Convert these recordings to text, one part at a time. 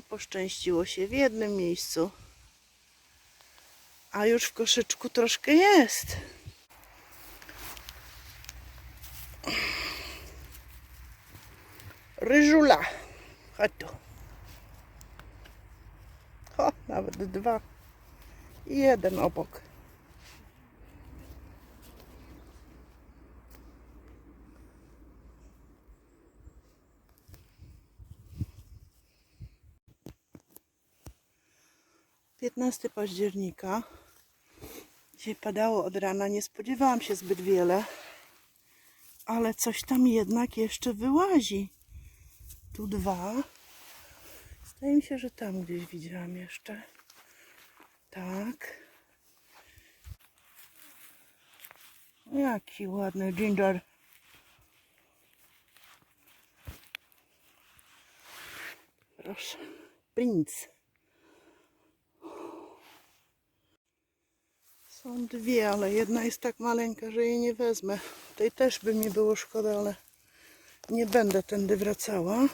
Poszczęściło się w jednym miejscu. A już w koszyczku troszkę jest. Ryżula. Chodź tu. O, nawet dwa. I jeden obok. Piętnasty października. Dzisiaj padało od rana. Nie spodziewałam się zbyt wiele. Ale coś tam jednak jeszcze wyłazi. Tu dwa. Zdaje mi się, że tam gdzieś widziałam jeszcze. Tak. Jaki ładny ginger. Proszę. Prince. Są dwie, ale jedna jest tak maleńka, że jej nie wezmę. Tej też by mi było szkoda, ale nie będę tędy wracała.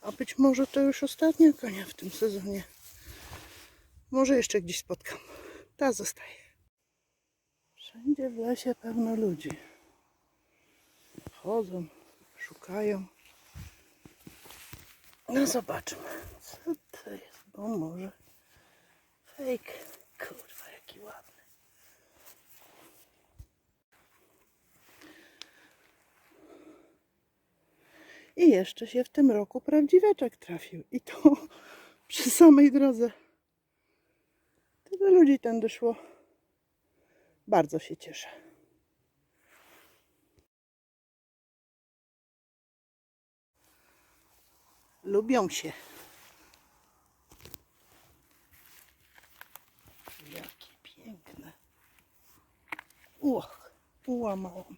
A być może to już ostatnia konia w tym sezonie. Może jeszcze gdzieś spotkam. Ta zostaje. Wszędzie w lesie pełno ludzi. Chodzą, szukają. No zobaczmy, co to jest, bo może fake. Kurwa, jaki ładny. I jeszcze się w tym roku prawdziweczek trafił. I to przy samej drodze. Tyle ludzi tędy szło. Bardzo się cieszę. Lubią się. Jakie piękne. Uch, ułamałam.